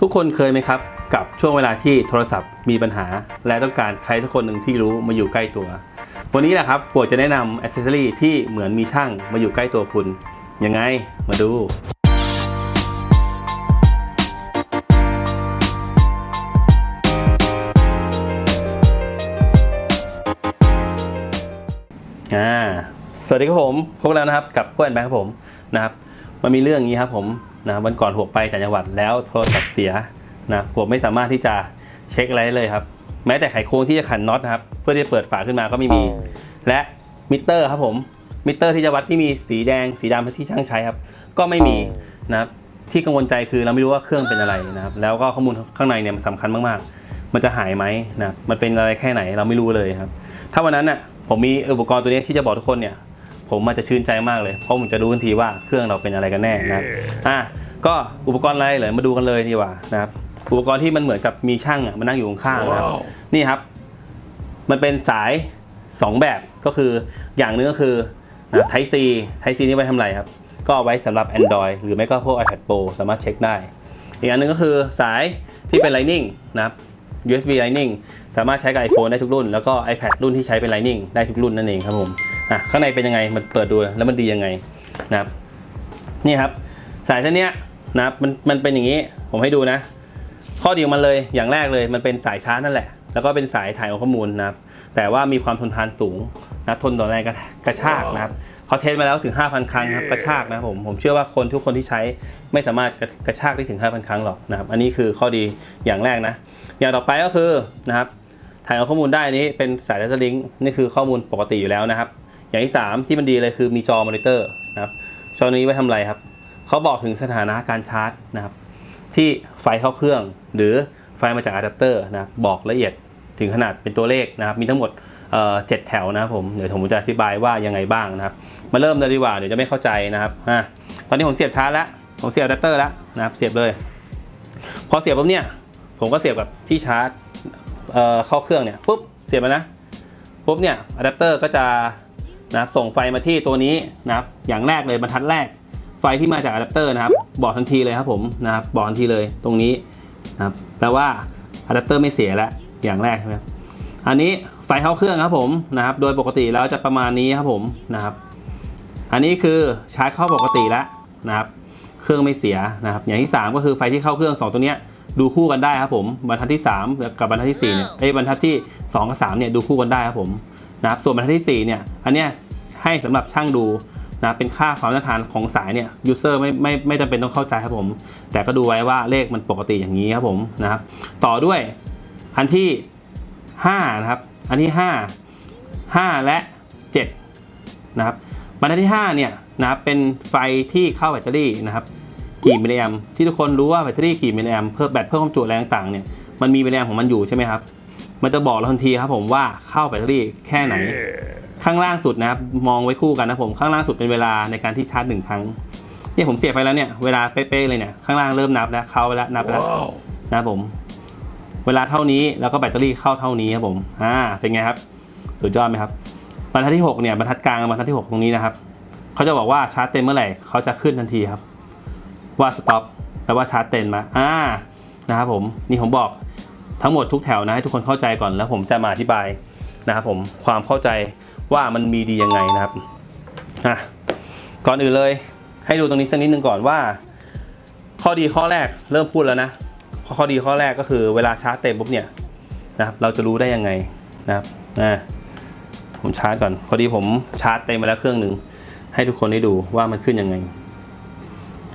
ทุกคนเคยไหมครับ กับช่วงเวลาที่โทรศัพท์มีปัญหา และต้องการใครสักคนหนึ่งที่รู้มาอยู่ใกล้ตัว วันนี้แหละครับผมจะแนะนำอ c เซสซอรีที่เหมือนมีช่างมาอยู่ใกล้ตัวคุณ ยังไงมาดูอ่าสวัสดีครับผมพบกันแล้วนะครับกับเพื่อนแบงค์ครับผมนะครับ มันมีเรื่องอย่างนี้ครับผม นะวันก่อนผมไปต่างจังหวัดแล้วโทรศัพท์เสียนะผมไม่สามารถที่จะเช็คอะไรได้เลยครับ แม้แต่ไขควงที่จะขันน็อตนะครับ เพื่อที่จะเปิดฝาขึ้นมาก็ไม่มี และมิเตอร์ครับผมมิเตอร์ที่จะวัดที่มีสีแดงสีดำที่ช่างใช้ครับ ก็ไม่มีนะครับที่กังวลใจคือเราไม่รู้ว่าเครื่องเป็นอะไรนะครับ แล้วก็ข้อมูลข้างในเนี่ยมันสำคัญมากๆ มันจะหายไหมนะครับมันเป็นอะไรแค่ไหนเราไม่รู้เลยครับ ถ้าวันนั้นน่ะผมมีอุปกรณ์ตัวนี้ที่จะบอกทุกคนเนี่ย ผมมันจะชื่นใจมากเลย เพราะผมจะรู้ทันทีว่าเครื่องเราเป็นอะไรกันแน่นะครับอะ ก็อุปกรณ์อะไรเลยมาดูกันเลยดีกว่านะครับอุปกรณ์ที่มันเหมือนกับมีช่างอะมานั่งอยู่ข้างๆนะครับนี่ครับ มันเป็นสาย 2 แบบก็คืออย่างหนึงก็คือนะไทซีไทซีนี่ไว้ทำอะไรครับ ก็เอาไว้สำหรับ Android หรือไม่ก็พวก iPad Pro สามารถเช็คได้ อีกอันหนึงก็คือสายที่เป็น Lightning นะครับ USB Lightning สามารถใช้กับ iPhone ได้ทุกรุ่น แล้วก็ iPad รุ่นที่ใช้เป็น Lightning ได้ทุกรุ่นนั่นเองครับผมอะข้างในเป็นยังไงมันเปิดดูแล้วมันดียังไงนะครับนี่ครับ สายเส้นเนี้ย นะครับมันมันเป็นอย่างนี้ผมให้ดูนะ ข้อดีของมันเลยอย่างแรกเลยมันเป็นสายชาร์จนั่นแหละ แล้วก็เป็นสายถ่ายข้อมูลนะครับ แต่ว่ามีความทนทานสูงนะทนต่อแรงกระกระชากนะครับเขาเทสมาแล้วถึง 5,000 ครั้งครับกระชากนะครับผมผมเชื่อว่าคนทุกคนที่ใช้ไม่สามารถกระกระชากได้ถึง 5,000 ครั้งหรอกนะครับ อันนี้คือข้อดีอย่างแรกนะ อย่างต่อไปก็คือนะครับถ่ายเอาข้อมูลได้อันนี้เป็นสาย Data Link นี่คือข้อมูลปกติอยู่แล้วนะครับ อย่างที่ 3 ที่มันดีเลยคือมีจอมอนิเตอร์นะครับจอนี้ไว้ทำอะไรครับ เขาบอกถึงสถานะการชาร์จนะครับ ที่ไฟเข้าเครื่อง หรือไฟมาจากอะแดปเตอร์นะบบอกละเอียดถึงขนาดเป็นตัวเลขนะครับ มีทั้งหมดเจ็ดแถวนะครับผมเดี๋ยวผมจะอธิบายว่ายังไงบ้างนะครับ มาเริ่มเลยดีกว่าเดี๋ยวจะไม่เข้าใจนะครับอะตอนนี้ผมเสียบชาร์จแล้วผมเสียบอะแดปเตอร์แล้วนะครับเสียบเลย พอเสียบปุ๊บเนี่ยผมก็เสียบกับที่ชาร์จเเข้าเครื่องเนี่ยปุ๊บเสียบไปนะปุ๊บเนี่ยอะแดปเตอร์ก็จะนะส่งไฟมาที่ตัวนี้นะครับอย่างแรกเลยบรรทัดแรก ไฟที่มาจากอะแดปเตอร์นะครับ บอกทันทีเลยครับผมนะครับบอกทันทีเลยตรงนี้นะครับแปลว่าอะแดปเตอร์ไม่เสียแล้วอย่างแรกใช่ไหมอันนี้ไฟเข้าเครื่องครับผมนะครับ โดยปกติแล้วจะประมาณนี้ครับผมนะครับ อันนี้คือชาร์จเข้าปกติแล้วนะครับ เครื่องไม่เสียนะครับ อย่างที่ 3 ก็คือไฟที่เข้าเครื่อง 2 ตัวเนี้ยดูคู่กันได้ครับผมบรรทัดที่ 3 กับบรรทัดที่4เนี่ยเอ้บรรทัดที่ 2 กับ3เนี่ยดูคู่กันได้ครับผมนะครับส่วนบรรทัดที่4เนี่ยอันเนี้ยให้สำหรับช่างดู นะเป็นค่าความต้านทานของสายเนี่ยยูเซอร์ไม่ไม่ไม่จำเป็นต้องเข้าใจครับผม แต่ก็ดูไว้ว่าเลขมันปกติอย่างนี้ครับผมนะครับต่อด้วยอันที่5นะครับอันที่ 5 5 และ7นะครับบรรทัดที่5เนี่ยนะเป็นไฟที่เข้าแบตเตอรี่นะครับกี่มิลลิแอมที่ทุกคนรู้ว่าแบตเตอรี่กี่มิลลิแอมเพิ่มแบตเพิ่มความจุแรงต่างๆเนี่ยมันมีมิลลิแอมของมันอยู่ใช่ไหมครับมันจะบอกเราทันทีครับผมว่าเข้าแบตเตอรี่แค่ไหน ข้างล่างสุดนะครับมองไว้คู่กันนะผมข้างล่างสุดเป็นเวลาในการที่ชาร์จหนึ่งครั้งเนี่ยผมเสียบไปแล้วเนี่ยเวลาเป๊ะๆเลยเนี่ยข้างล่างเริ่มนับแล้วเข้าไปแล้วนับไปแล้วนะผม เวลาเท่านี้แล้วก็แบตเตอรี่เข้าเท่านี้ครับผมอ่าเป็นไงครับสุดยอดไหมครับบรรทัดที่หกเนี่ยบรรทัดกลางบบรรทัดที่หกตรงนี้นะครับเขาจะบอกว่าชาร์จเต็มเมื่อไหร่เขาจะขึ้นทันทีครับ ว่าสต็อปแปลว่าชาร์จเต็มมาอ่านะครับผมนี่ผมบอกทั้งหมดทุกแถวนะให้ทุกคนเข้าใจก่อนแล้วผมจะมาอธิบายนะครับผมความเข้าใจ ว่ามันมีดียังไงนะครับอะก่อนอื่นเลย ให้ดูตรงนี้สักนิดนึงก่อนว่า ข้อดีข้อแรกเริ่มพูดแล้วนะข้อดีข้อแรกก็คือเวลาชาร์จเต็มปุ๊บเนี่ยนะครับเราจะรู้ได้ยังไงนะครับอ่าผมชาร์จก่อน พอดีผมชาร์จเต็มไปแล้วเครื่องหนึ่งให้ทุกคนได้ดูว่ามันขึ้นยังไง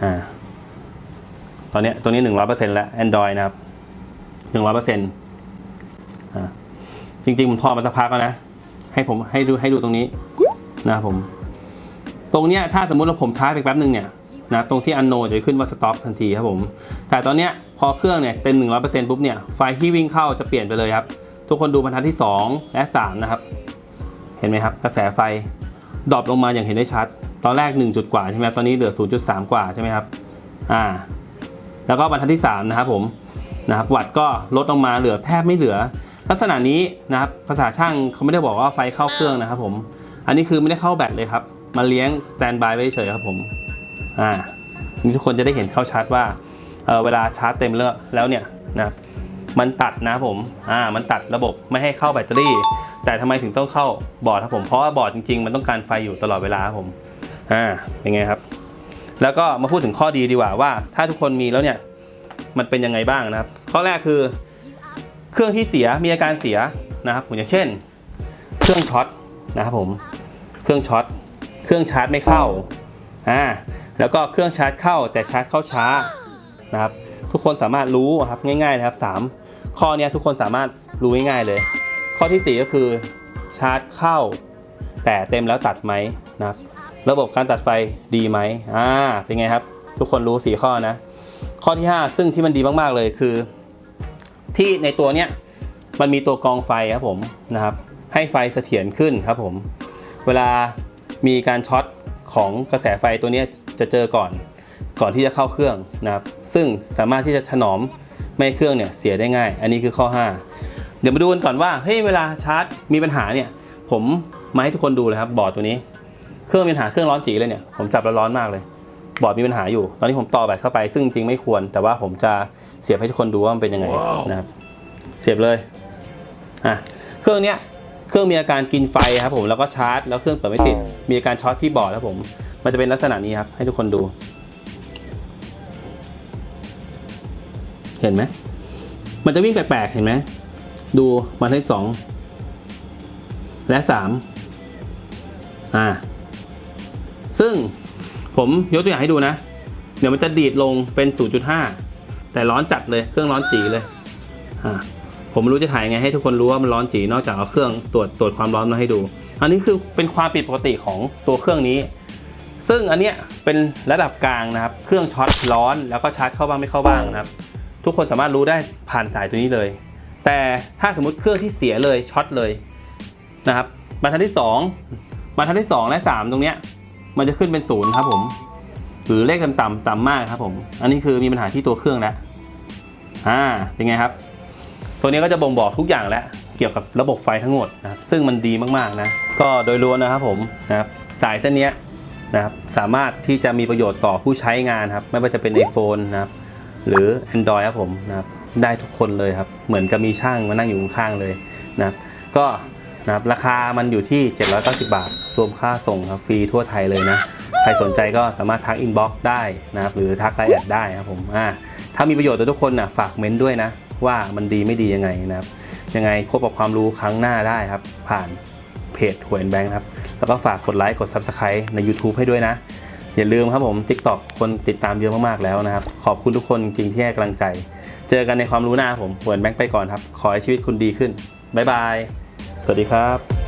อ่าตอนนี้ตัวนี้หนึ่งร้อยเปอร์เซ็นต์แล้ว Android นะครับหนึ่งร้อยเปอร์เซ็นต์อ่าจริงๆผมทอดมาสักพักแล้วนะ ให้ผมให้ดูให้ดูตรงนี้นะครับผม ตรงเนี้ยถ้าสมมุติเราผมชาร์จไปแป๊บนึงเนี่ยนะตรงที่อันโนจะขึ้นว่าสต็อปทันทีครับผม แต่ตอนเนี้ยพอเครื่องเนี่ยเต็ม 100%ปุ๊บเนี่ยไฟที่วิ่งเข้าจะเปลี่ยนไปเลยครับ ทุกคนดูบรรทัดที่ 2 และ 3 นะครับ เห็นไหมครับ กระแสไฟดรอปลงมาอย่างเห็นได้ชัด ตอนแรก 1 จุดกว่าใช่ไหมตอนนี้เหลือ 0.3 กว่าใช่ไหมครับอ่าแล้วก็บรรทัดที่ 3 นะครับผมนะครับวัตต์ก็ลดลงมาเหลือแทบไม่เหลือ ลักษณะนี้นะครับภาษาช่างเขาไม่ได้บอกว่าไฟเข้าเครื่องนะครับผมอันนี้คือไม่ได้เข้าแบตเลยครับมาเลี้ยงสแตนบายไว้เฉยครับผมอ่านี่ทุกคนจะได้เห็นเข้าชัดว่าเออเวลาชาร์จเต็มแล้วแล้วเนี่ยนะครับมันตัดนะผมอ่ามันตัดระบบไม่ให้เข้าแบตเตอรี่ แต่ทำไมถึงต้องเข้าบอร์ดครับผมเพราะว่าบอร์ดจริงๆ มันต้องการไฟอยู่ตลอดเวลาครับผมอ่าเป็นไงครับ แล้วก็มาพูดถึงข้อดีดีกว่าว่า ถ้าทุกคนมีแล้วเนี่ยมันเป็นยังไงบ้างนะครับ ข้อแรกคือ เครื่องที่เสียมีอาการเสียนะครับผมอย่างเช่น เครื่องช็อตนะครับผมเครื่องช็อตเครื่องชาร์จไม่เข้าอ่าแล้วก็เครื่องชาร์จเข้าแต่ชาร์จเข้าช้านะครับทุกคนสามารถรู้ครับง่ายๆนะครับสามข้อเนี้ยทุกคนสามารถรู้ง่ายๆเลย ข้อที่สี่ก็คือชาร์จเข้า แต่เต็มแล้วตัดไหมนะครับระบบการตัดไฟดีไหมอ่าเป็นไงครับ ทุกคนรู้สี่ข้อนะ ข้อที่ 5 ซึ่งที่มันดีมากๆเลยคือ ที่ในตัวเนี้ยมันมีตัวกองไฟครับผมนะครับ ให้ไฟเสถียรขึ้นครับผม เวลามีการช็อตของกระแสไฟตัวนี้จะเจอก่อนก่อนที่จะเข้าเครื่องนะครับ ซึ่งสามารถที่จะถนอมไม่ให้เครื่องเนี่ยเสียได้ง่าย อันนี้คือข้อ 5 เดี๋ยวมาดูกันก่อนว่าเฮ้ยเวลาชาร์จมีปัญหาเนี่ย ผมมาให้ทุกคนดูเลยครับบอร์ดตัวนี้ เครื่องมีปัญหาเครื่องร้อนจีเลยเนี่ยผมจับแล้วร้อนมากเลย บอร์ดมีปัญหาอยู่ ตอนนี้ผมต่อแบตเข้าไปซึ่งจริงๆไม่ควร แต่ว่าผมจะเสียบให้ทุกคนดูว่ามันเป็นยังไงนะครับเสียบเลยอะเครื่องเนี้ยเครื่องมีอาการกินไฟครับผมแล้วก็ชาร์จ แล้วเครื่องเปิดไม่ติดมีอาการช็อตที่บอร์ดครับผม มันจะเป็นลักษณะนี้ครับ ให้ทุกคนดู เห็นไหมมันจะวิ่งแปลกๆเห็นไหมดูมาที่สองและสามอ่าซึ่ง ผมยกตัวอย่างให้ดูนะ เดี๋ยวมันจะดีดลงเป็น 0.5 แต่ร้อนจัดเลยเครื่องร้อนจีเลยอ่าผมรู้จะถ่ายยังไงให้ทุกคนรู้ว่ามันร้อนจีนอกจากเอาเครื่องตรวจตรวจความร้อนมาให้ดู อันนี้คือเป็นความผิดปกติของตัวเครื่องนี้ ซึ่งอันเนี้ยเป็นระดับกลางนะครับ เครื่องช็อตร้อนแล้วก็ชาร์จเข้าบ้างไม่เข้าบ้างนะครับ ทุกคนสามารถรู้ได้ผ่านสายตัวนี้เลย แต่ถ้าสมมุติเครื่องที่เสียเลยช็อตเลยนะครับบรรทัดที่ 2บรรทัดที่ 2 และ 3 ตรงเนี้ย มันจะขึ้นเป็นศูนย์ครับผม หรือเลขต่ำๆต่ำมากครับผม อันนี้คือมีปัญหาที่ตัวเครื่องแล้วอ่าเป็นไงครับ ตัวนี้ก็จะบ่งบอกทุกอย่างแล้วเกี่ยวกับระบบไฟทั้งหมดนะครับซึ่งมันดีมากๆนะก็โดยรวมนะครับผมนะครับสายเส้นนี้นะครับสามารถที่จะมีประโยชน์ต่อผู้ใช้งานครับ ไม่ว่าจะเป็น iPhone นะครับ หรือ Android ครับผมนะครับได้ทุกคนเลยครับ เหมือนกับมีช่างมานั่งอยู่ข้างๆเลยนะครับ ก็นะครับราคามันอยู่ที่ 790 บาท รวมค่าส่งครับฟรีทั่วไทยเลยนะ ใครสนใจก็สามารถทักอินบ็อกซ์ได้นะครับหรือทักไลน์แอดได้ครับผมอ่าถ้ามีประโยชน์ต่อทุกคนนะฝากเม้นด้วยนะ ว่ามันดีไม่ดียังไงนะครับ ยังไงพบกับความรู้ครั้งหน้าได้ครับ ผ่านเพจหวยแบงค์ครับ แล้วก็ฝากกดไลค์กด Subscribe ใน YouTube ให้ด้วยนะ อย่าลืมครับผม TikTok คนติดตามเยอะมากๆแล้วนะครับ ขอบคุณทุกคนจริงที่ให้กำลังใจ เจอกันในความรู้หน้าครับผมหวยแบงค์ไปก่อนครับ ขอให้ชีวิตคุณดีขึ้นบ๊ายบาย สวัสดีครับ